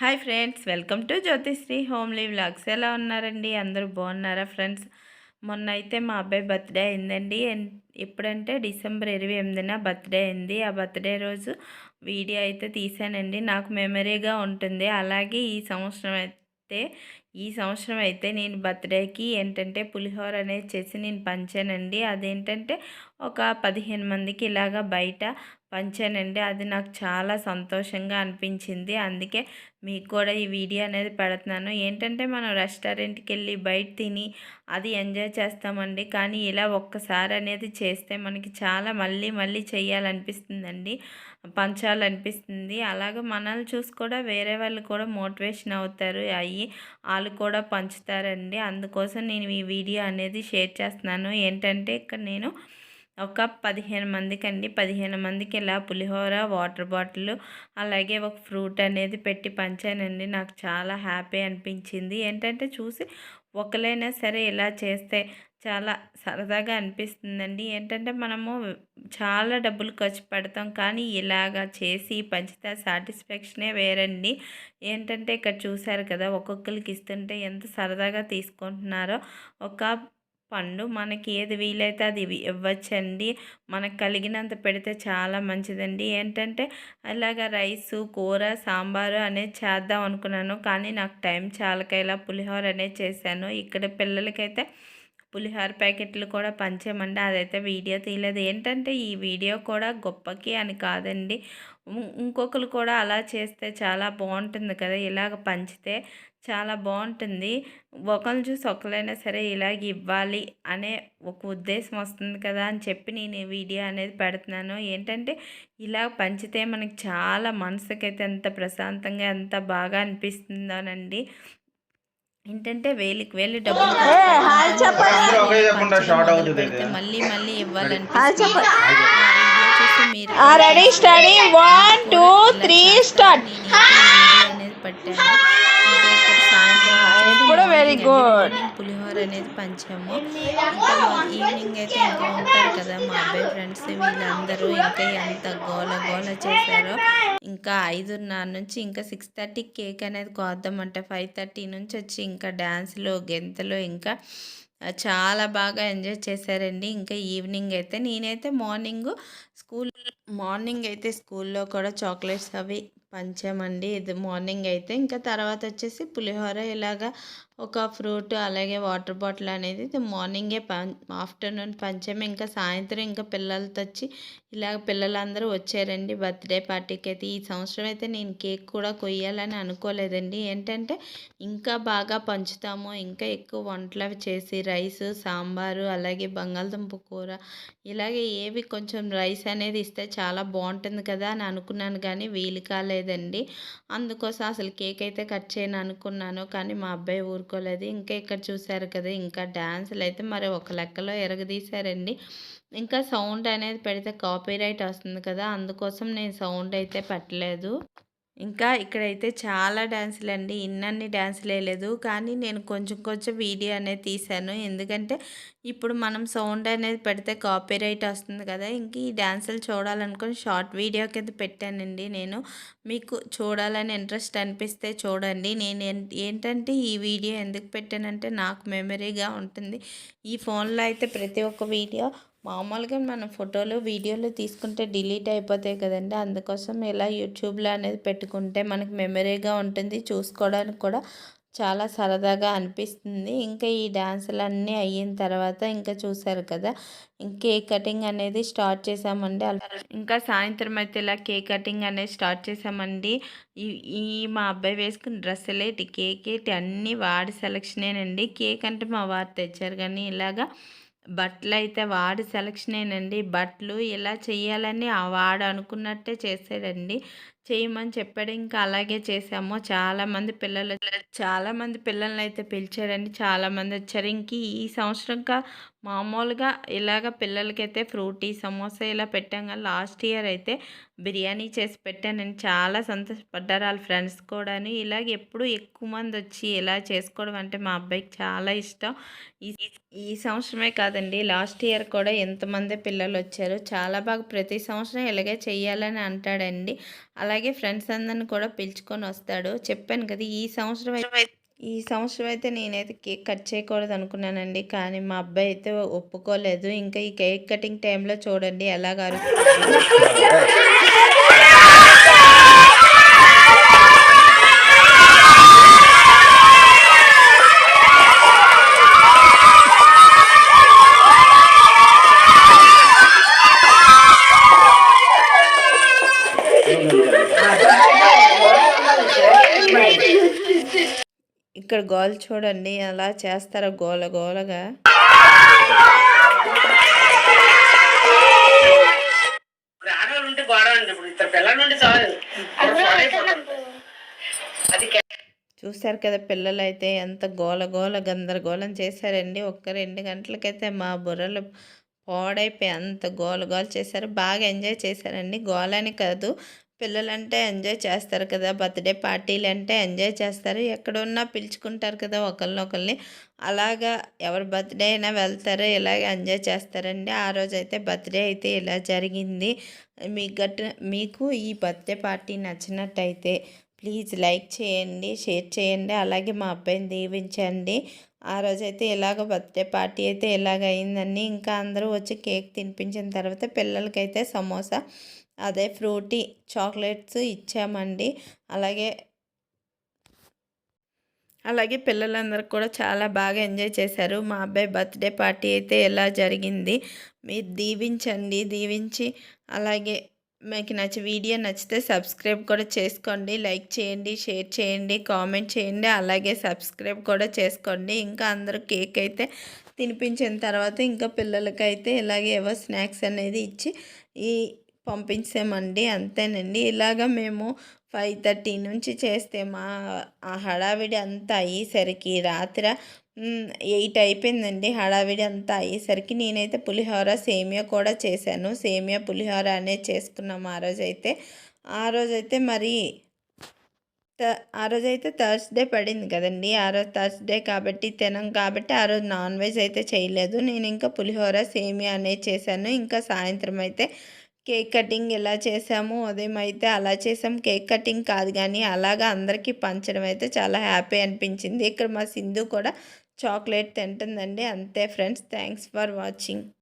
Hi friends welcome to Jyothisri homely vlogs. ఎలా ఉన్నారండి? అందరూ బాగున్నారా ఫ్రెండ్స్? మొన్న అయితే మా అబ్బాయి బర్త్డే అయిందండి. ఎన్- ఎప్పుడంటే డిసెంబర్ ఇరవై ఎనిమిదిన బర్త్డే అయింది. ఆ బర్త్డే రోజు వీడియో అయితే తీసానండి నాకు మెమరీగా ఉంటుంది. అలాగే ఈ సంవత్సరం అయితే ఈ సంవత్సరం అయితే నేను బర్త్డేకి ఏంటంటే పులిహోర అనేది చేసి నేను పంచానండి. అదేంటంటే ఒక పదిహేను మందికి ఇలాగా బయట పంచానండి. అది నాకు చాలా సంతోషంగా అనిపించింది. అందుకే మీకు కూడా ఈ వీడియో అనేది పెడుతున్నాను. ఏంటంటే మనం రెస్టారెంట్కి వెళ్ళి బయట తిని అది ఎంజాయ్ చేస్తామండి. కానీ ఇలా ఒక్కసారి అనేది చేస్తే మనకి చాలా మళ్ళీ మళ్ళీ చేయాలనిపిస్తుందండి. పంచాలనిపిస్తుంది. అలాగే మనల్ని చూసి కూడా వేరే వాళ్ళు కూడా మోటివేషన్ అవుతారు. అయ్యి వాళ్ళు కూడా పంచుతారండి. అందుకోసం నేను ఈ వీడియో అనేది షేర్ చేస్తున్నాను. ఏంటంటే ఇక్కడ నేను ఒక పదిహేను మందికి అండి పదిహేను మందికి ఇలా పులిహోర వాటర్ బాటిల్ అలాగే ఒక ఫ్రూట్ అనేది పెట్టి పంచానండి. నాకు చాలా హ్యాపీ అనిపించింది. ఏంటంటే చూసి ఒకలైనా సరే ఇలా చేస్తే చాలా సరదాగా అనిపిస్తుందండి. ఏంటంటే మనము చాలా డబ్బులు ఖర్చు పెడతాం. కానీ ఇలాగా చేసి పంచితే సాటిస్ఫాక్షనే వేరండి. ఏంటంటే ఇక్కడ చూశారు కదా ఒక్కొక్కరికి ఇస్తుంటే ఎంత సరదాగా తీసుకుంటున్నారో. ఒక పండు. మనకి ఏది వీలైతే అది ఇవ్వచ్చండి. మనకు కలిగినంత పెడితే చాలా మంచిదండి. ఏంటంటే అలాగా రైసు కూర సాంబారు అనేది చేద్దాం అనుకున్నాను. కానీ నాకు టైం చాలక ఇలా పులిహోర అనేది చేశాను. ఇక్కడ పిల్లలకైతే పులిహోర ప్యాకెట్లు కూడా పంచామండి అదైతే వీడియో తీయలేదు. ఏంటంటే ఈ వీడియో కూడా గొప్పకి అని కాదండి. ఇంకొకరు కూడా అలా చేస్తే చాలా బాగుంటుంది కదా. ఇలాగ పంచితే చాలా బాగుంటుంది. ఒకరిని చూసి ఒకరైనా సరే ఇలాగ ఇవ్వాలి అనే ఒక ఉద్దేశం వస్తుంది కదా అని చెప్పి నేను వీడియో అనేది పెడుతున్నాను. ఏంటంటే ఇలా పంచితే మనకి చాలా మనసుకైతే ఎంత ప్రశాంతంగా ఎంత బాగా అనిపిస్తుందోనండి. ఏంటంటే వేలికి వేలు డబ్బులు. మళ్ళీ మళ్ళీ చూసి మీరు. అనేది పెట్టాను. ఇంకా ఇక్కడ మార్నింగ్ good. మార్నింగ్ పులిహోర అనేది పంచాము. ఈవినింగ్ అయితే ఇంకా ఉంటారు కదా మా అబ్బాయి ఫ్రెండ్స్ వీళ్ళందరూ ఇంకా ఎంత గోల గోల చేశారో. ఇంకా ఐదున్నర నుంచి ఇంకా సిక్స్ థర్టీ కేక్ అనేది కోద్దామంటే. ఫైవ్ థర్టీ నుంచి వచ్చి ఇంకా డ్యాన్స్లు గెంతులు ఇంకా చాలా బాగా ఎంజాయ్ చేశారండి. ఇంకా ఈవినింగ్ అయితే నేనైతే మార్నింగ్ స్కూల్ మార్నింగ్ అయితే స్కూల్లో కూడా చాక్లెట్స్ అవి పంచామండి. ఇది మార్నింగ్ అయితే ఇంకా తర్వాత వచ్చేసి పులిహోర ఇలాగా ఒక ఫ్రూట్ అలాగే వాటర్ బాటిల్ అనేది ఇది మార్నింగే పం ఆఫ్టర్నూన్ పంచాము. ఇంకా సాయంత్రం ఇంకా పిల్లలతో వచ్చి ఇలాగ పిల్లలందరూ వచ్చారండి బర్త్డే పార్టీకి అయితే. ఈ సంవత్సరం అయితే నేను కేక్ కూడా కొయ్యాలని అనుకోలేదండి. ఏంటంటే ఇంకా బాగా పంచుతాము. ఇంకా ఎక్కువ వంటలు చేసి రైస్ సాంబారు అలాగే బంగాళదుంప కూర ఇలాగే ఏవి కొంచెం రైస్ అనేది ఇస్తే చాలా బాగుంటుంది కదా అని అనుకున్నాను. కానీ వీలు కాలేదు. లేదండి. అందుకోసం అసలు కేక్ అయితే కట్ చేయను అనుకున్నాను. కానీ మా అబ్బాయి ఊరుకోలేదు. ఇంకా ఇక్కడ చూశారు కదా ఇంకా డ్యాన్సులు అయితే మరి ఒక లెక్కలో ఎరగదీశారండి. ఇంకా సౌండ్ అనేది పెడితే కాపీరైట్ వస్తుంది కదా అందుకోసం నేను సౌండ్ అయితే పెట్టలేదు. ఇంకా ఇక్కడైతే చాలా డ్యాన్సులు అండి ఇన్నన్ని డ్యాన్సులు వేయలేదు కానీ నేను కొంచెం కొంచెం వీడియో అనేది తీశాను. ఎందుకంటే ఇప్పుడు మనం సౌండ్ అనేది పెడితే కాపీరైట్ వస్తుంది కదా. ఇంక ఈ డ్యాన్సులు చూడాలనుకుని షార్ట్ వీడియో కింద పెట్టానండి నేను. మీకు చూడాలని ఇంట్రెస్ట్ అనిపిస్తే చూడండి. నేను ఏంటంటే ఈ వీడియో ఎందుకు పెట్టానంటే నాకు మెమరీగా ఉంటుంది. ఈ ఫోన్లో అయితే ప్రతి ఒక్క వీడియో మామూలుగా మనం ఫోటోలు వీడియోలు తీసుకుంటే డిలీట్ అయిపోతాయి కదండి. అందుకోసం ఇలా యూట్యూబ్లో అనేది పెట్టుకుంటే మనకు మెమరీగా ఉంటుంది. చూసుకోవడానికి కూడా చాలా సరదాగా అనిపిస్తుంది. ఇంకా ఈ డాన్సులు అన్నీ అయిన తర్వాత ఇంకా చూసారు కదా కేక్ కటింగ్ అనేది స్టార్ట్ చేసామండి అలా ఇంకా సాయంత్రం అయితే ఇలా కేక్ కటింగ్ అనేది స్టార్ట్ చేసామండి ఈ ఈ మా అబ్బాయి వేసుకున్న డ్రెస్సులు ఏంటి కేక్ ఏంటి అన్నీ వాడి సెలక్షనేనండి. కేక్ అంటే మా వారు తెచ్చారు కానీ ఇలాగా బట్టలు అయితే వాడి సెలక్షనేనండి బట్టలు ఇలా చేయాలని ఆ వాడు అనుకున్నట్టే చేసాడండి. చేయమని చెప్పాడు. ఇంకా అలాగే చేసాము చాలామంది పిల్లలు చాలామంది పిల్లల్ని అయితే పిలిచాడండి. చాలామంది వచ్చారు. ఇంక ఈ సంవత్సరంగా మామూలుగా ఇలాగ పిల్లలకైతే ఫ్రూటీ సమోసా ఇలా పెట్టాం కానీ లాస్ట్ ఇయర్ అయితే బిర్యానీ చేసి పెట్టానని చాలా సంతోషపడ్డారు వాళ్ళ ఫ్రెండ్స్ కూడాను. ఇలాగ ఎప్పుడు ఎక్కువ మంది వచ్చి ఇలా చేసుకోవడం అంటే మా అబ్బాయికి చాలా ఇష్టం. ఈ ఈ సంవత్సరమే కాదండి లాస్ట్ ఇయర్ కూడా ఎంతమంది పిల్లలు వచ్చారు చాలా బాగా ప్రతి సంవత్సరం ఇలాగే చేయాలని అంటాడండి. అలాగే ఫ్రెండ్స్ అందరిని కూడా పిలుచుకొని వస్తాడు. చెప్పాను కదా ఈ సంవత్సరం అయితే ఈ సంవత్సరం అయితే నేనైతే కేక్ కట్ చేయకూడదు అనుకున్నానండి. కానీ మా అబ్బాయి అయితే ఒప్పుకోలేదు. ఇంకా ఈ కేక్ కటింగ్ టైంలో చూడండి ఎలాగారు ఇక్కడ గోల చూడండి అలా చేస్తారో గోల గోలగా? చూశారు కదా పిల్లలు అయితే ఎంత గోల గోల గందరగోళం చేశారండి. ఒక్క రెండు గంటలకైతే మా బుర్రలు పాడైపోయి అంత గోల గోల చేశారు. బాగా ఎంజాయ్ చేశారండి. గోలని కాదు పిల్లలంటే ఎంజాయ్ చేస్తారు కదా బర్త్డే పార్టీలు అంటే ఎంజాయ్ చేస్తారు. ఎక్కడున్నా పిలుచుకుంటారు కదా ఒకరినొకరిని అలాగా ఎవరి బర్త్డే అయినా వెళ్తారు ఇలాగ ఎంజాయ్ చేస్తారండి. ఆ రోజు అయితే బర్త్డే అయితే ఇలా జరిగింది. మీకు గట్ట మీకు ఈ బర్త్డే పార్టీ నచ్చినట్టయితే ప్లీజ్ లైక్ చేయండి షేర్ చేయండి. అలాగే మా అబ్బాయిని దీవించండి. ఆ రోజైతే ఇలాగ బర్త్డే పార్టీ అయితే ఇలాగ అయిందండి. ఇంకా అందరూ వచ్చి కేక్ తినిపించిన తర్వాత పిల్లలకైతే సమోసా అదే ఫ్రూటీ చాక్లెట్స్ ఇచ్చామండి. అలాగే అలాగే పిల్లలందరూ కూడా చాలా బాగా ఎంజాయ్ చేశారు. మా అబ్బాయి బర్త్డే పార్టీ అయితే ఎలా జరిగింది మీరు దీవించండి దీవించి అలాగే మీకు నచ్చ వీడియో నచ్చితే సబ్స్క్రైబ్ కూడా చేసుకోండి. లైక్ చేయండి షేర్ చేయండి కామెంట్ చేయండి అలాగే సబ్స్క్రైబ్ కూడా చేసుకోండి. ఇంకా అందరూ కేక్ అయితే తినిపించిన తర్వాత ఇంకా పిల్లలకైతే ఇలాగే ఏవో స్నాక్స్ అనేది ఇచ్చి ఈ పంపించామండి అంతేనండి. ఇలాగ మేము ఫైవ్ థర్టీ నుంచి చేస్తే మా ఆ హడావిడి అంతా అయ్యేసరికి రాత్రి ఎయిట్ అయిపోయిందండి హడావిడి అంతా అయ్యేసరికి. నేనైతే పులిహోర సేమియా కూడా చేశాను. సేమియా పులిహోర అనేది చేసుకున్నాము ఆ రోజైతే. ఆ రోజైతే మరి త- ఆ రోజు అయితే థర్స్డే పడింది కదండి. ఆ రోజు థర్స్డే కాబట్టి తినం కాబట్టి ఆ రోజు నాన్ వెజ్ అయితే చేయలేదు. నేను ఇంకా పులిహోర సేమియా అనేది చేశాను. ఇంకా సాయంత్రం అయితే కేక్ కటింగ్ ఎలా చేసాము ఉదయం అయితే అలా చేసాం కేక్ కటింగ్ కాదు కానీ అలాగా అందరికీ పంచడం అయితే చాలా హ్యాపీ అనిపించింది. ఇక్కడ మా సింధు కూడా చాక్లెట్ తింటుందండి. అంతే ఫ్రెండ్స్ థ్యాంక్స్ ఫర్ వాచింగ్.